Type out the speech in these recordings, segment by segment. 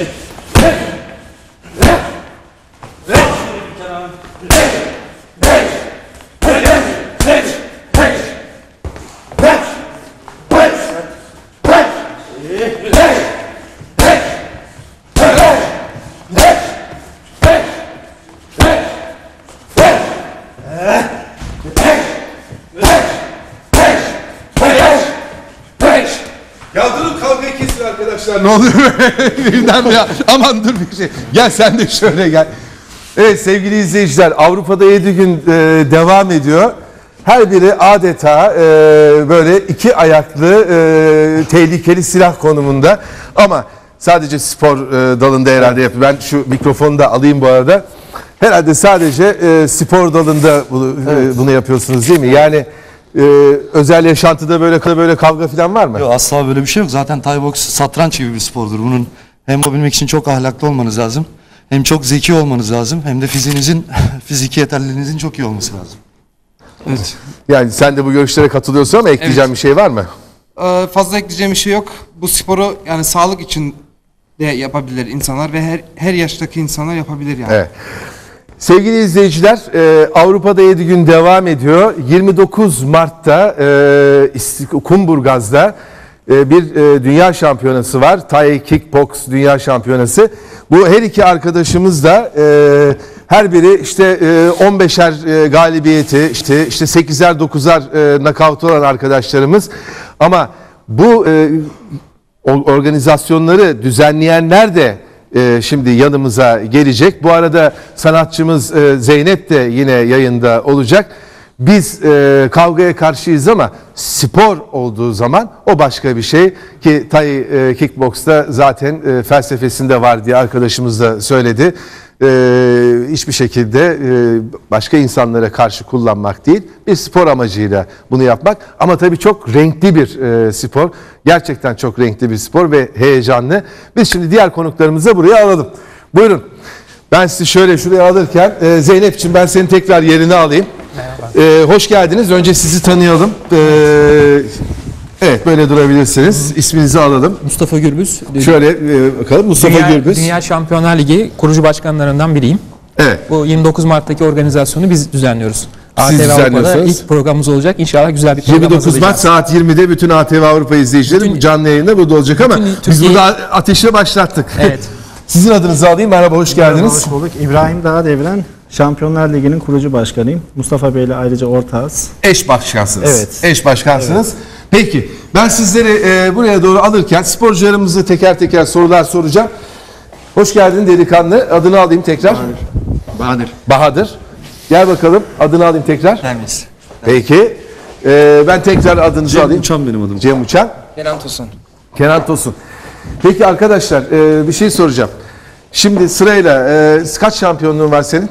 Ya arkadaşlar. Ne oluyor birden ya? Aman dur bir şey. Gel sen de şöyle gel. Evet sevgili izleyiciler Avrupa'da 7 gün e, devam ediyor. Her biri adeta e, böyle iki ayaklı e, tehlikeli silah konumunda. Ama sadece spor e, dalında herhalde yapıyor. Ben şu mikrofonu da alayım bu arada. Herhalde sadece e, spor dalında bunu, e, bunu yapıyorsunuz değil mi? Yani e, özel yaşantıda böyle böyle kavga falan var mı? Yok asla böyle bir şey yok. Zaten Thai box satranç gibi bir spordur. Bunun hem yapabilmek için çok ahlaklı olmanız lazım. Hem çok zeki olmanız lazım. Hem de fiziğinizin, fiziki yeterliliğinizin çok iyi olması lazım. Evet. Yani sen de bu görüşlere katılıyorsun ama ekleyeceğin Evet. bir şey var mı? Ee, fazla ekleyeceğim bir şey yok. Bu sporu yani sağlık için de yapabilir insanlar ve her her yaştaki insanlar yapabilir yani. Evet. Sevgili izleyiciler, e, Avrupa'da 7 gün devam ediyor. 29 Mart'ta e, Kumburgaz'da e, bir e, dünya şampiyonası var. Thai Kickbox Dünya Şampiyonası. Bu her iki arkadaşımız da e, her biri işte e, 15'er e, galibiyeti, işte işte 8'er 9'er e, nakavt olan arkadaşlarımız. Ama bu e, organizasyonları düzenleyenler de e, şimdi yanımıza gelecek. Bu arada sanatçımız e, Zeynep de yine yayında olacak. Biz e, kavgaya karşıyız ama spor olduğu zaman o başka bir şey. Ki Thai e, Kickbox'ta zaten e, felsefesinde var diye arkadaşımız da söyledi. E, hiçbir şekilde e, başka insanlara karşı kullanmak değil bir spor amacıyla bunu yapmak. Ama tabii çok renkli bir e, spor. Gerçekten çok renkli bir spor ve heyecanlı. Biz şimdi diğer konuklarımızı buraya alalım. Buyurun. Ben sizi şöyle şuraya alırken e, Zeynep'ciğim ben seni tekrar yerine alayım E, hoş geldiniz önce sizi tanıyalım E, evet böyle durabilirsiniz isminizi alalım Mustafa Gürbüz. şöyle e, bakalım Mustafa Dünya, Gürbüz Dünya Şampiyonlar Ligi kurucu başkanlarından biriyim. evet Bu 29 Mart'taki organizasyonu biz düzenliyoruz. ATV Avrupa'da ilk programımız olacak. İnşallah güzel bir program 29 Mart saat 20'de bütün ATV Avrupa izleyicileri Bütün- bu canlı yayında burada olacak ama bütün biz Türkiye- burada ateşe başlattık. Evet. Sizin adınızı alayım. Merhaba, hoş geldiniz. Hoş bulduk. İbrahim Dağ Devren, Şampiyonlar Ligi'nin kurucu başkanıyım. Mustafa Bey ile ayrıca ortağız. Eş başkansınız. Evet. Eş başkansınız. Peki, ben sizleri e, buraya doğru alırken sporcularımıza teker teker sorular soracağım. Hoş geldin delikanlı. Adını alayım tekrar. Bahadır. Bahadır. Gel bakalım. Adını alayım tekrar. Temiz. Peki. E, ben tekrar adınızı Cem alayım. Uçan benim adım. Cem Uçan. Kenan Tosun. Kenan Tosun. Peki arkadaşlar e, bir şey soracağım. Şimdi sırayla e, kaç şampiyonluğun var senin?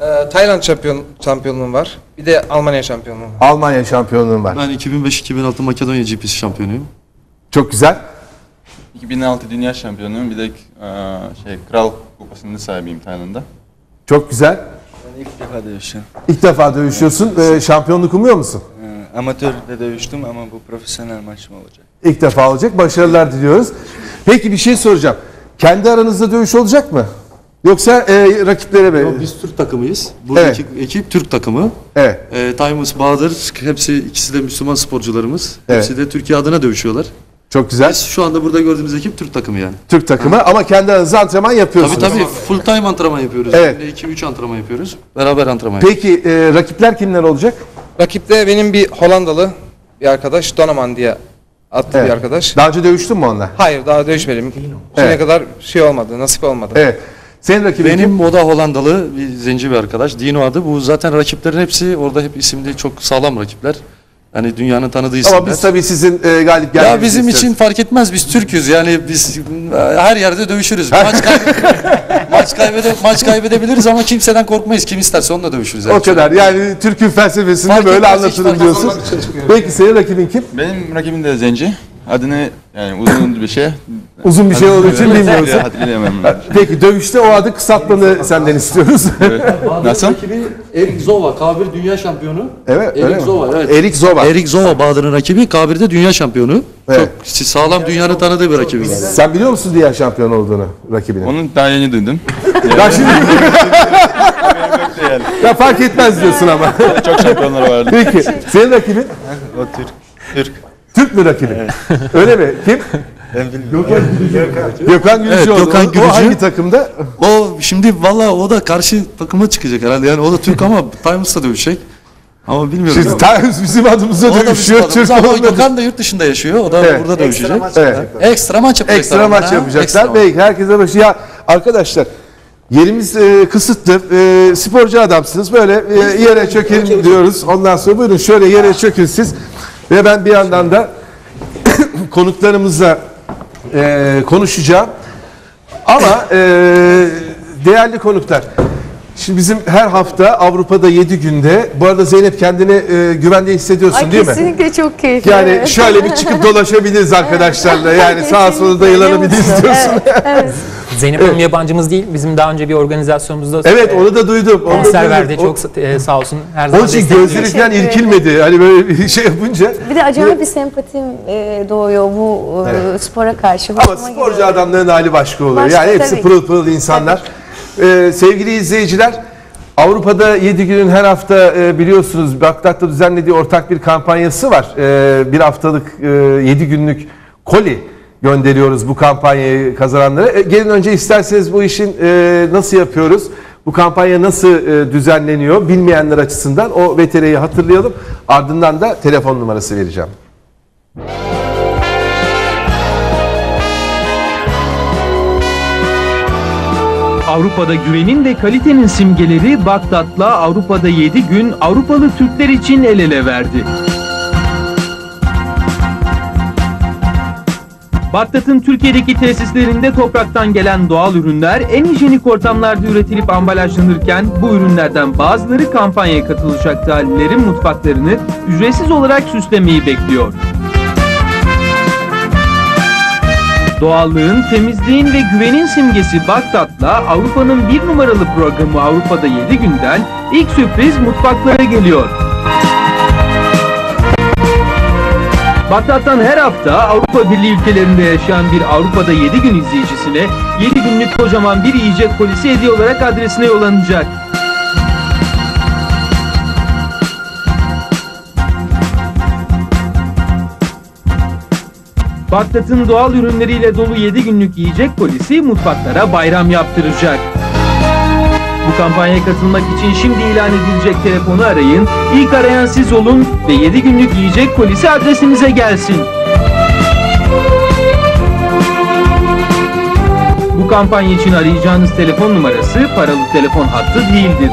Ee, Tayland şampiyon şampiyonluğum var. Bir de Almanya şampiyonluğum var. Almanya şampiyonluğun var. Ben 2005-2006 Makedonya GPC şampiyonuyum. Çok güzel. 2006 Dünya Şampiyonuyum. Bir de eee, şey Kral Kupası'nın sahibiyim Tayland'da. Çok güzel. Ben ilk defa dövüşüyorum. İlk defa dövüşüyorsun. E, şampiyonluk umuyor musun? Ee, amatörde dövüştüm ama bu profesyonel maçım olacak. İlk defa olacak. Başarılar diliyoruz. Peki bir şey soracağım. Kendi aranızda dövüş olacak mı? Yoksa e, rakiplere mi? Biz Türk takımıyız. Buradaki ekip Türk takımı. Evet. E, Taymus, Bahadır hepsi ikisi de Müslüman sporcularımız. Evet. Hepsi de Türkiye adına dövüşüyorlar. Çok güzel. Biz şu anda burada gördüğümüz ekip Türk takımı yani. Türk takımı ama kendi aranızda antrenman yapıyorsunuz. Tabii tabii full time antrenman yapıyoruz. Evet. Günde 2-3 antrenman yapıyoruz. Beraber antrenman yapıyoruz. Peki e, rakipler kimler olacak? Rakipte benim bir Hollandalı bir arkadaş Donovan diye adlı Evet. bir arkadaş. Daha önce dövüştün mü onunla? Hayır daha dövüşmedim. Şimdiye Evet. kadar şey olmadı, nasip olmadı. Evet. Senin rakibin Benim kim? moda Hollandalı bir zenci bir arkadaş. Dino adı. Bu zaten rakiplerin hepsi orada hep isimli çok sağlam rakipler. Yani dünyanın tanıdığı isimler. Ama biz tabii sizin e, galip gelmenizi ya bizim için fark etmez. Biz Türk'üz. Yani biz e, her yerde dövüşürüz. Maç, kaybe- maç, kaybede maç kaybedebiliriz ama kimseden korkmayız. Kim isterse onunla dövüşürüz. O kadar. Yani Türk'ün felsefesinde Fark böyle etmez, hiç anlatılır fark diyorsun. Peki senin rakibin kim? Benim rakibim de Zenci. Adını yani uzun bir şey. Uzun bir şey olduğu için bilmiyorsun. Hatırlayamam. Peki dövüşte o adı kısaltmanı senden istiyoruz. Evet. Nasıl? Rakibi Erik Zova, K1 dünya şampiyonu. evet, öyle Erik mi? Zova, evet. Erik Zova. Erik Zova Bahadır'ın rakibi K1'de dünya şampiyonu. Evet. Çok sağlam dünyanın tanıdığı bir rakibi. Sen biliyor musun diğer şampiyon olduğunu rakibinin? Onu daha yeni duydum. Ya şimdi ya fark etmez diyorsun ama. Çok şampiyonlar vardı. Peki senin rakibin O Türk. Türk. Türk mü rakibin? Öyle mi? Kim? Ben bilmiyorum. Gökhan Gülücüoğlu. Evet, Gökhan O- O Gülücü. hangi takımda? O şimdi valla o da karşı takıma çıkacak herhalde. Yani o da Türk ama Times'ta dövüşecek. Ama bilmiyorum. Şimdi Times bizim adımıza o da bizim dövüşüyor. Türk ama olmadı. Gökhan da yurt dışında yaşıyor. O da Evet. burada dövüşecek. Evet. Ekstra maç yapacaklar. Ekstra maç yapacaklar. ekstra maç. Belki herkese başı. Ya arkadaşlar yerimiz e, kısıtlı. E, sporcu adamsınız. Böyle e, yere çökün diyoruz. Ondan sonra buyurun şöyle yere çökün siz. Ve ben bir yandan da konuklarımızla e, konuşacağım. Ama e, değerli konuklar. Şimdi bizim her hafta Avrupa'da 7 günde. Bu arada Zeynep kendini e, güvende hissediyorsun Ay değil mi? kesinlikle çok keyifli. Yani evet. şöyle bir çıkıp dolaşabiliriz arkadaşlarla. Yani sağa sola Kesinlikle, ne mutlu. diyorsun. Evet, evet. Zeynep Hanım yabancımız değil. Bizim daha önce bir organizasyonumuzda Evet e, onu da duydum. Konser verdi. Çok e, sağ olsun her Onun zaman için destekliyor. gözleri falan Teşekkür irkilmedi. Hani böyle bir şey yapınca. Bir de acayip bir sempatim e, doğuyor bu e, spora karşı. Ama Hoşuma sporcu gidiyor. adamların hali başka oluyor. Başka, yani hepsi pırıl pırıl insanlar. Ee, sevgili izleyiciler, Avrupa'da 7 günün her hafta e, biliyorsunuz Bagdat'ta düzenlediği ortak bir kampanyası var. E, bir haftalık e, 7 günlük koli gönderiyoruz bu kampanyayı kazananlara. E, gelin önce isterseniz bu işin e, nasıl yapıyoruz? Bu kampanya nasıl e, düzenleniyor bilmeyenler açısından o VTR'yi hatırlayalım. Ardından da telefon numarası vereceğim. Avrupa'da güvenin ve kalitenin simgeleri Bagdat'la Avrupa'da 7 gün Avrupalı Türkler için el ele verdi. Bagdat'ın Türkiye'deki tesislerinde topraktan gelen doğal ürünler en hijyenik ortamlarda üretilip ambalajlanırken bu ürünlerden bazıları kampanyaya katılacak hallerin mutfaklarını ücretsiz olarak süslemeyi bekliyor. Doğallığın, temizliğin ve güvenin simgesi Bagdat'la Avrupa'nın bir numaralı programı Avrupa'da 7 günden ilk sürpriz mutfaklara geliyor. Bagdat'tan her hafta Avrupa Birliği ülkelerinde yaşayan bir Avrupa'da 7 gün izleyicisine 7 günlük kocaman bir yiyecek polisi hediye olarak adresine yollanacak. Bagdat'ın doğal ürünleriyle dolu 7 günlük yiyecek polisi mutfaklara bayram yaptıracak. Bu kampanyaya katılmak için şimdi ilan edilecek telefonu arayın, ilk arayan siz olun ve 7 günlük yiyecek polisi adresinize gelsin. Bu kampanya için arayacağınız telefon numarası paralı telefon hattı değildir.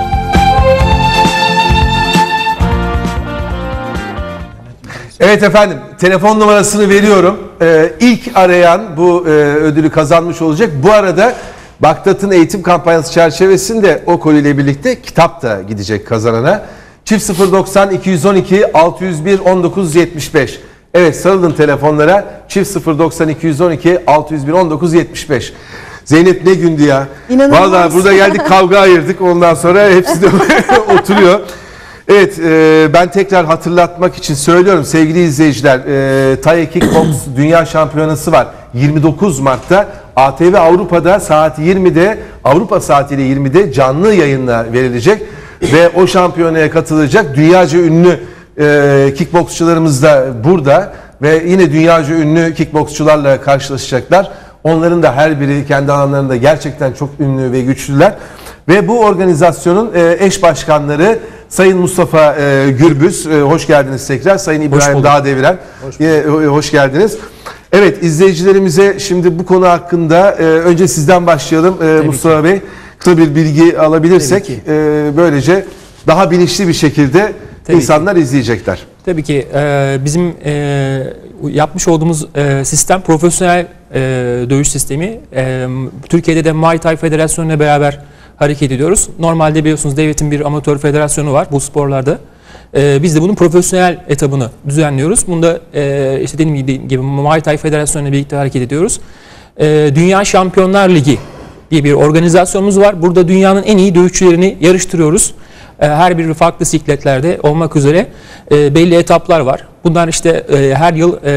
Evet efendim telefon numarasını veriyorum. Ee, ilk arayan bu e, ödülü kazanmış olacak. Bu arada Bagdat'ın eğitim kampanyası çerçevesinde o koliyle birlikte kitap da gidecek kazanana. Çift 090 212 601 1975. Evet sarılın telefonlara. Çift 090 212 601 1975. Zeynep ne gündü ya. İnanılmaz. Vallahi burada geldik kavga ayırdık. Ondan sonra hepsi de oturuyor. Evet, e, ben tekrar hatırlatmak için söylüyorum sevgili izleyiciler. E, Thai Kickbox Dünya Şampiyonası var. 29 Mart'ta ATV Avrupa'da saat 20'de Avrupa saatiyle 20'de canlı yayınla verilecek ve o şampiyonaya katılacak dünyaca ünlü e, kickboksçularımız da burada ve yine dünyaca ünlü kickboksçularla karşılaşacaklar. Onların da her biri kendi alanlarında gerçekten çok ünlü ve güçlüler. Ve bu organizasyonun e, eş başkanları Sayın Mustafa e, Gürbüz, e, hoş geldiniz tekrar. Sayın İbrahim bulduk. Dağdeviren, hoş, hoş geldiniz. Evet izleyicilerimize şimdi bu konu hakkında e, önce sizden başlayalım e, Mustafa Bey. Kısa bir bilgi alabilirsek ki. e, böylece daha bilinçli bir şekilde Tabii insanlar izleyecekler. Tabii ki e, bizim e, yapmış olduğumuz e, sistem profesyonel e, dövüş sistemi. E, Türkiye'de de Muay Thai Federasyonu ile beraber hareket ediyoruz. Normalde biliyorsunuz devletin bir amatör federasyonu var bu sporlarda. E, biz de bunun profesyonel etabını düzenliyoruz. Bunda e, işte dediğim gibi, Muay Thai Federasyonu'na birlikte hareket ediyoruz. E, Dünya Şampiyonlar Ligi diye bir organizasyonumuz var. Burada dünyanın en iyi dövüşçülerini yarıştırıyoruz. E, Her biri farklı sikletlerde olmak üzere e, belli etaplar var. Bunlar işte e, her yıl e,